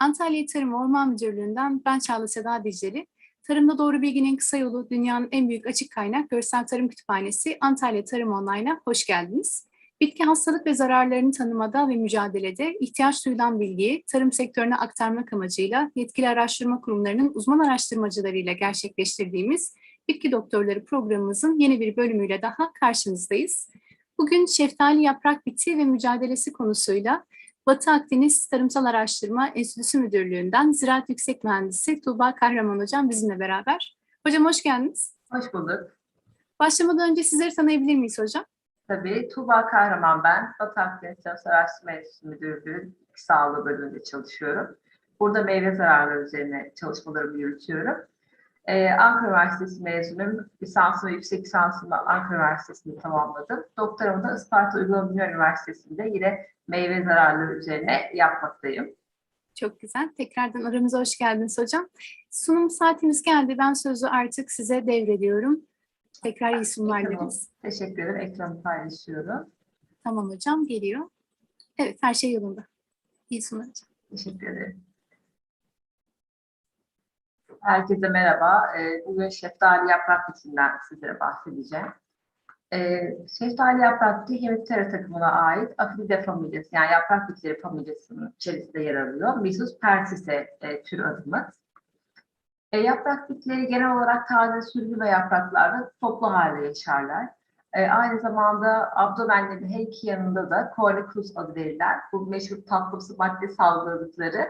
Antalya Tarım Orman Müdürlüğü'nden ben Çağla Seda Dicleri. Tarımda Doğru Bilginin Kısa Yolu dünyanın en büyük açık kaynak görsel tarım kütüphanesi Antalya Tarım Online'a hoş geldiniz. Bitki hastalık ve zararlarını tanımada ve mücadelede ihtiyaç duyulan bilgiyi tarım sektörüne aktarmak amacıyla yetkili araştırma kurumlarının uzman araştırmacılarıyla gerçekleştirdiğimiz Bitki Doktorları programımızın yeni bir bölümüyle daha karşınızdayız. Bugün şeftali yaprak biti ve mücadelesi konusuyla Batı Akdeniz Tarımsal Araştırma Enstitüsü Müdürlüğü'nden Ziraat Yüksek Mühendisi Tuğba Kahraman Hocam bizimle beraber. Hocam hoş geldiniz. Hoş bulduk. Başlamadan önce sizleri tanıyabilir miyiz hocam? Tabii Tuğba Kahraman ben. Batı Akdeniz Tarımsal Araştırma Enstitüsü Müdürlüğü Sağlığı bölümünde çalışıyorum. Burada meyve zararları üzerine çalışmalarımı yürütüyorum. Ee, Ankara Üniversitesi mezunuyum. Lisansımı ve yüksek lisansımı Ankara Üniversitesi'nde tamamladım. Doktoramı da Isparta Uygulama Dünya Üniversitesi'nde yine meyve zararları üzerine yapmaktayım. Çok güzel. Tekrardan aramıza hoş geldiniz hocam. Sunum saatimiz geldi. Ben sözü artık size devrediyorum. Tekrar iyi sunumlar dileriz. Teşekkür ederim. Ekranı paylaşıyorum. Tamam hocam geliyor. Evet her şey yolunda. İyi sunumlar hocam. Teşekkür ederim. Herkese merhaba. Ee, Bugün şeftali yaprak bitinden sizlere bahsedeceğim. Ee, Şeftali yaprak biti Hemiptera takımına ait Afidide familyası yani yaprak bitleri familyasının içerisinde yer alıyor. Misus persise e, tür adımız. E, yaprak bitleri genel olarak taze sürgü ve yapraklarda toplu halde yaşarlar. E, aynı zamanda abdomenlerin her iki yanında da cornicus adı verilen bu meşhur tatlımsı madde salgıladıkları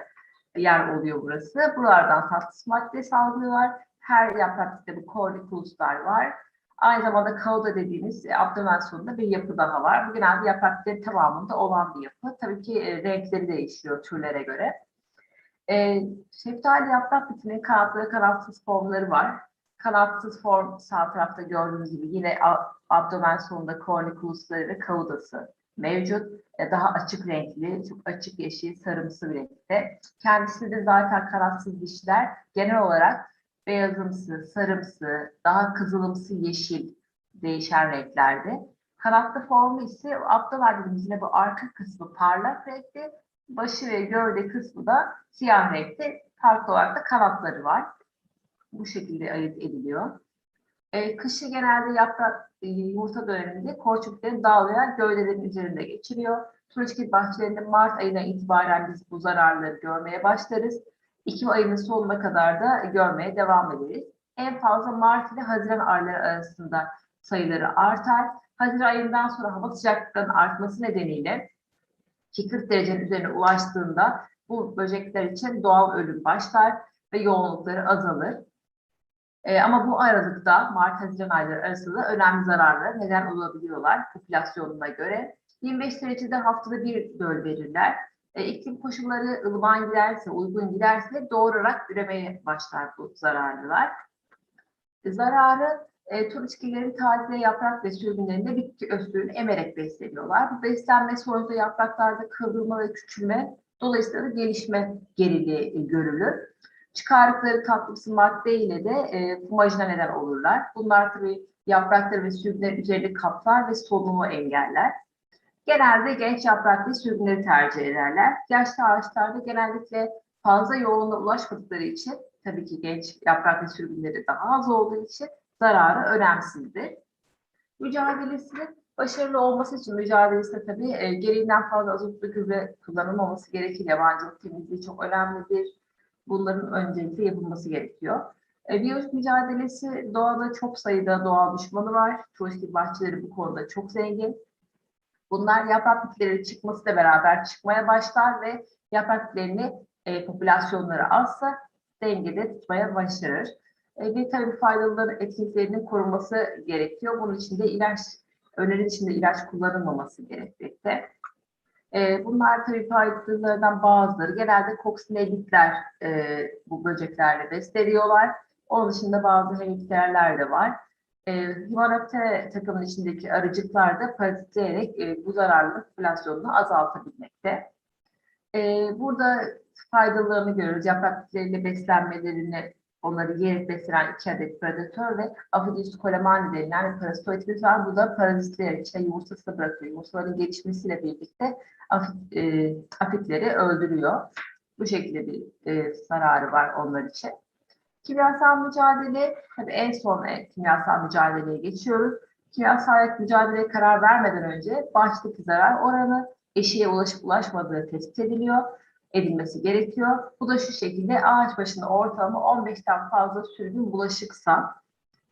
yer oluyor burası. Buralardan tatlımsı madde salgılıyorlar. Her yaprakta bu corniculuslar var. Aynı zamanda kauda dediğimiz e, abdomen sonunda bir yapı daha var. Bu genelde yaprakların tamamında olan bir yapı. Tabii ki e, renkleri değişiyor türlere göre. E, şeftali yaprak bitinin kanatlı kanatsız formları var. Kanatsız form sağ tarafta gördüğünüz gibi yine abdomen sonunda corniculusları ve kaudası mevcut. E, daha açık renkli, çok açık yeşil, sarımsı bir renkte. Kendisi de zaten kanatsız dişler genel olarak beyazımsı, sarımsı, daha kızılımsı, yeşil değişen renklerde. Kanatlı formu ise abdomen dediğimiz yine bu arka kısmı parlak renkli, başı ve gövde kısmı da siyah renkte. Farklı olarak da kanatları var. Bu şekilde ayırt ediliyor. E, kışı genelde yaprak e, yumurta döneminde korçukları dağlayan gövdelerin üzerinde geçiriyor. Turunçgil bahçelerinde Mart ayına itibaren biz bu zararları görmeye başlarız. Ekim ayının sonuna kadar da görmeye devam ederiz. En fazla Mart ile Haziran ayları arasında sayıları artar. Haziran ayından sonra hava sıcaklıklarının artması nedeniyle ki 40 derecenin üzerine ulaştığında bu böcekler için doğal ölüm başlar ve yoğunlukları azalır. Ee, ama bu aralıkta Mart-Haziran ayları arasında önemli zararlara neden olabiliyorlar popülasyonuna göre. 25 derecede haftada bir göl verirler. E, iklim koşulları ılıman giderse, uygun giderse doğurarak üremeye başlar bu zararlılar. E, zararı e, turunçgillerin taze yaprak ve sürgünlerinde bitki öztürünü emerek besleniyorlar. Bu beslenme sonucu yapraklarda kıvrılma ve küçülme, dolayısıyla da gelişme geriliği e, görülür. Çıkardıkları tatlımsı madde ile de e, fumajına neden olurlar. Bunlar tabii yaprakları ve sürgünlerin üzerinde kaplar ve solunumu engeller. Genelde genç yapraklı sürgünleri tercih ederler. Yaşlı ağaçlarda genellikle fazla yoğunluğa ulaşmadıkları için tabii ki genç yapraklı sürgünleri daha az olduğu için zararı önemsizdir. Mücadelesinin başarılı olması için mücadelesinde tabii e, gereğinden fazla azotlu gübre kullanılmaması gerekir. Yabancılık temizliği çok önemlidir. Bunların öncelikle yapılması gerekiyor. E, biyolojik mücadelesi doğada çok sayıda doğal düşmanı var. Turistik bahçeleri bu konuda çok zengin. Bunlar yaprak bitkileri çıkmasıyla beraber çıkmaya başlar ve yaprak bitkilerini e, popülasyonları azsa dengede tutmaya başarır. E, ve tabii faydalıların etkiliklerinin korunması gerekiyor. Bunun için de ilaç, öneri içinde ilaç kullanılmaması gerekmekte. E, bunlar tabii faydalarından bazıları. Genelde koksinellikler e, bu böceklerle besleniyorlar. Onun dışında bazı hemikterler de var. E, Himanoptera takımın içindeki arıcıklar da parazitleyerek e, bu zararlı popülasyonunu azaltabilmekte. E, burada faydalarını görüyoruz. Yaprak bitkileriyle beslenmelerini, onları yiyerek beslenen iki adet predatör ve Aphidius colemani denilen bir parazitoidimiz var. Bu da parazitleyerek işte yumurtasını bırakıyor. Yumurtaların gelişmesiyle birlikte afit, e, afitleri öldürüyor. Bu şekilde bir e, zararı var onlar için. Kimyasal mücadele, tabii en son e, kimyasal mücadeleye geçiyoruz. Kimyasal mücadeleye karar vermeden önce baştaki zarar oranı eşiğe ulaşıp ulaşmadığı tespit ediliyor, edilmesi gerekiyor. Bu da şu şekilde ağaç başına ortalama 15'ten fazla sürgün bulaşıksa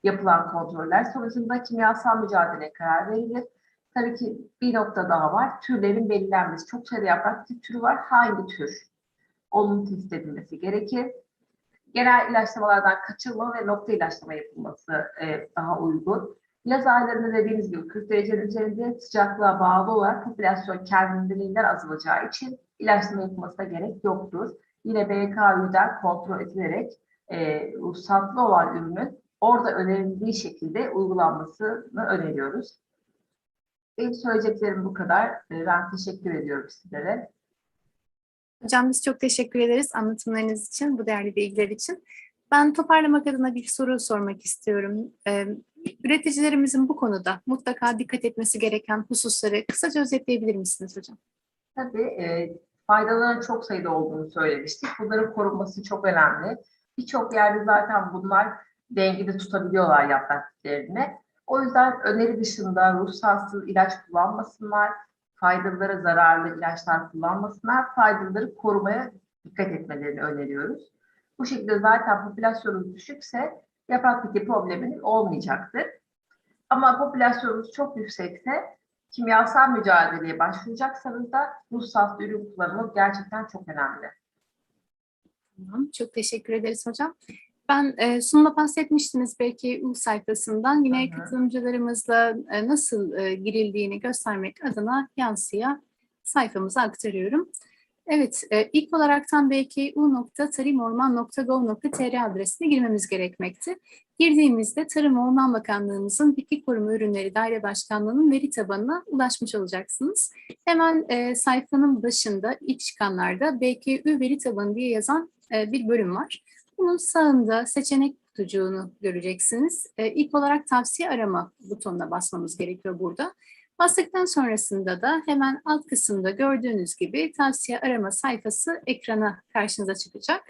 yapılan kontroller sonucunda kimyasal mücadeleye karar verilir. Tabii ki bir nokta daha var. Türlerin belirlenmesi. Çok sayıda yaprak türü var. Hangi tür? Onun tespit edilmesi gerekir. Genel ilaçlamalardan kaçınma ve nokta ilaçlama yapılması e, daha uygun. Yaz aylarında dediğimiz gibi 40 derecenin üzerinde sıcaklığa bağlı olarak popülasyon kendiliğinden azalacağı için ilaçlama yapılmasına gerek yoktur. Yine BKÜ'den kontrol edilerek e, ruhsatlı olan ürünün orada önerildiği şekilde uygulanmasını öneriyoruz. Benim söyleyeceklerim bu kadar. E, Ben teşekkür ediyorum sizlere. Hocam biz çok teşekkür ederiz anlatımlarınız için, bu değerli bilgiler için. Ben toparlamak adına bir soru sormak istiyorum. Ee, üreticilerimizin bu konuda mutlaka dikkat etmesi gereken hususları kısaca özetleyebilir misiniz hocam? Tabii e, faydaların çok sayıda olduğunu söylemiştik. Bunların korunması çok önemli. Birçok yerde zaten bunlar dengede tutabiliyorlar yaprak bitlerini. O yüzden öneri dışında ruhsatsız ilaç kullanmasınlar, faydalılara zararlı ilaçlar kullanmasınlar, faydalıları korumaya dikkat etmelerini öneriyoruz. Bu şekilde zaten popülasyonumuz düşükse yaprak bitki probleminin olmayacaktır. Ama popülasyonumuz çok yüksekse kimyasal mücadeleye başvuracaksanız da ruhsatlı ürün kullanımı gerçekten çok önemli. Tamam, çok teşekkür ederiz hocam. Ben e, sunumda bahsetmiştiniz belki U sayfasından. Yine Hı hı. katılımcılarımızla e, nasıl e, girildiğini göstermek adına yansıya sayfamıza aktarıyorum. Evet, e, ilk olaraktan belki u.tarimorman.gov.tr adresine girmemiz gerekmekte. Girdiğimizde Tarım Orman Bakanlığımızın Bitki Koruma Ürünleri Daire Başkanlığı'nın veri tabanına ulaşmış olacaksınız. Hemen e, sayfanın başında ilk çıkanlarda BKÜ veri tabanı diye yazan e, bir bölüm var. Bunun sağında seçenek kutucuğunu göreceksiniz. E, ilk olarak tavsiye arama butonuna basmamız gerekiyor burada. Bastıktan sonrasında da hemen alt kısımda gördüğünüz gibi tavsiye arama sayfası ekrana karşınıza çıkacak.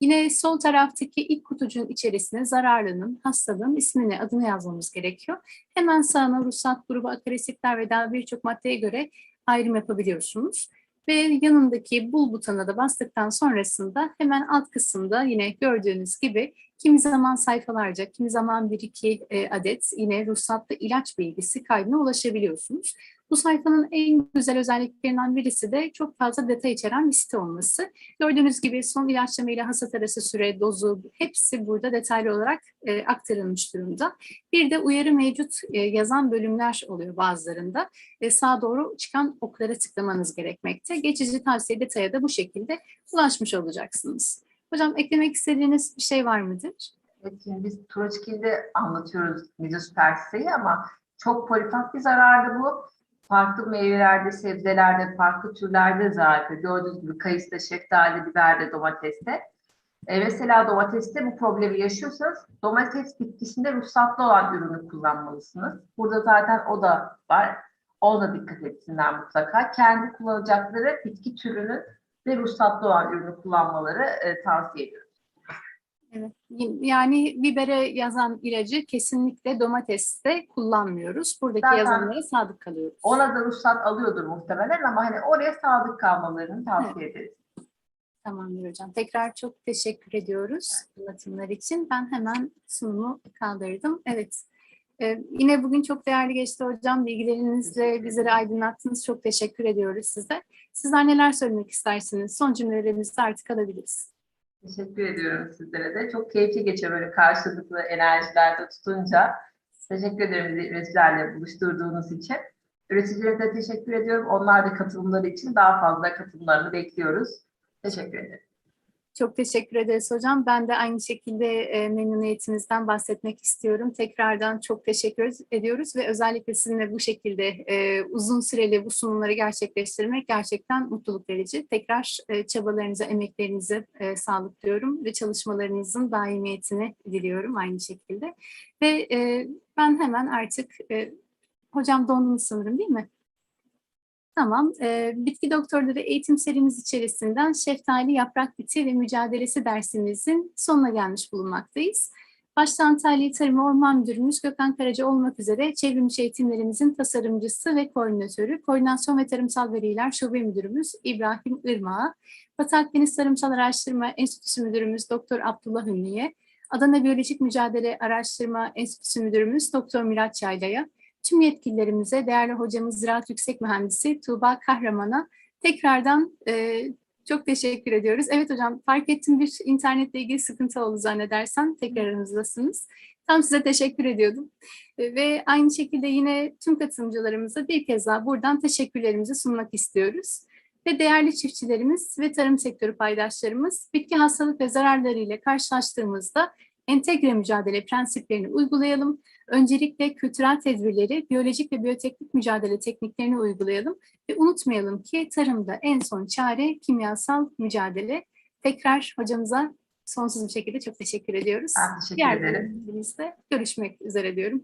Yine sol taraftaki ilk kutucuğun içerisine zararlının, hastalığın ismini, adını yazmamız gerekiyor. Hemen sağına ruhsat grubu, akaresitler ve daha birçok maddeye göre ayrım yapabiliyorsunuz. Ve yanındaki bul butonuna da bastıktan sonrasında hemen alt kısımda yine gördüğünüz gibi kimi zaman sayfalarca, kimi zaman bir iki e, adet yine ruhsatlı ilaç bilgisi kaydına ulaşabiliyorsunuz. Bu sayfanın en güzel özelliklerinden birisi de çok fazla detay içeren bir site olması. Gördüğünüz gibi son ilaçlama ile hasat arası süre, dozu hepsi burada detaylı olarak e, aktarılmış durumda. Bir de uyarı mevcut e, yazan bölümler oluyor bazılarında. E, sağa doğru çıkan oklara tıklamanız gerekmekte. Geçici tavsiye detaya da bu şekilde ulaşmış olacaksınız. Hocam eklemek istediğiniz bir şey var mıdır? Evet, şimdi biz Turaçgil'de anlatıyoruz Midus persiseyi ama çok polifak bir zarardı bu. Farklı meyvelerde, sebzelerde, farklı türlerde zarar veriyor. Gördüğünüz gibi kayısıda, şeftali, biberde, domateste. E, mesela domateste bu problemi yaşıyorsanız domates bitkisinde ruhsatlı olan ürünü kullanmalısınız. Burada zaten o da var. Ona dikkat etsinler mutlaka. Kendi kullanacakları bitki türünün ve ruhsatlı olan ürünü kullanmaları e, tavsiye ediyorum. Evet. Yani bibere yazan ilacı kesinlikle domateste kullanmıyoruz. Buradaki Zaten- yazanlara sadık kalıyoruz. Ona da ruhsat alıyordur muhtemelen ama hani oraya sadık kalmalarını tavsiye ederiz. Tamamdır hocam. Tekrar çok teşekkür ediyoruz anlatımlar için. Ben hemen sunumu kaldırdım. Evet. Ee, yine bugün çok değerli geçti hocam. Bilgilerinizle bizleri aydınlattınız. Çok teşekkür ediyoruz size. Sizler neler söylemek istersiniz? Son cümlelerimizi artık alabiliriz. Teşekkür ediyorum sizlere de. Çok keyifli geçiyor böyle karşılıklı enerjilerde tutunca. Teşekkür ederim bizi üreticilerle buluşturduğunuz için. Üreticilere de teşekkür ediyorum. Onlar da katılımları için daha fazla katılımlarını bekliyoruz. Teşekkür ederim. Çok teşekkür ederiz hocam. Ben de aynı şekilde e, memnuniyetinizden bahsetmek istiyorum. Tekrardan çok teşekkür ediyoruz ve özellikle sizinle bu şekilde e, uzun süreli bu sunumları gerçekleştirmek gerçekten mutluluk verici. Tekrar e, çabalarınıza, emeklerinize e, sağlık diyorum ve çalışmalarınızın daimiyetini diliyorum aynı şekilde. Ve e, ben hemen artık, e, hocam dondunuz sanırım değil mi? Tamam. Ee, bitki doktorları eğitim serimiz içerisinden şeftali yaprak biti ve mücadelesi dersimizin sonuna gelmiş bulunmaktayız. Başta Antalya Tarım Orman Müdürümüz Gökhan Karaca olmak üzere çevrimiçi eğitimlerimizin tasarımcısı ve koordinatörü, Koordinasyon ve Tarımsal Veriler Şube Müdürümüz İbrahim Irmağa, Batı Akdeniz Tarımsal Araştırma Enstitüsü Müdürümüz Doktor Abdullah Ünlü'ye, Adana Biyolojik Mücadele Araştırma Enstitüsü Müdürümüz Doktor Miraç Yayla'ya, tüm yetkililerimize, değerli hocamız Ziraat Yüksek Mühendisi Tuğba Kahraman'a tekrardan e, çok teşekkür ediyoruz. Evet hocam fark ettim bir internetle ilgili sıkıntı oldu zannedersen. Tekrar aramızdasınız. Tam size teşekkür ediyordum. E, Ve aynı şekilde yine tüm katılımcılarımıza bir kez daha buradan teşekkürlerimizi sunmak istiyoruz. Ve değerli çiftçilerimiz ve tarım sektörü paydaşlarımız bitki hastalık ve zararlarıyla karşılaştığımızda entegre mücadele prensiplerini uygulayalım. Öncelikle kültürel tedbirleri, biyolojik ve biyoteknik mücadele tekniklerini uygulayalım ve unutmayalım ki tarımda en son çare kimyasal mücadele. Tekrar hocamıza sonsuz bir şekilde çok teşekkür ediyoruz. Ben teşekkür Diğer ederim. görüşmek üzere diyorum.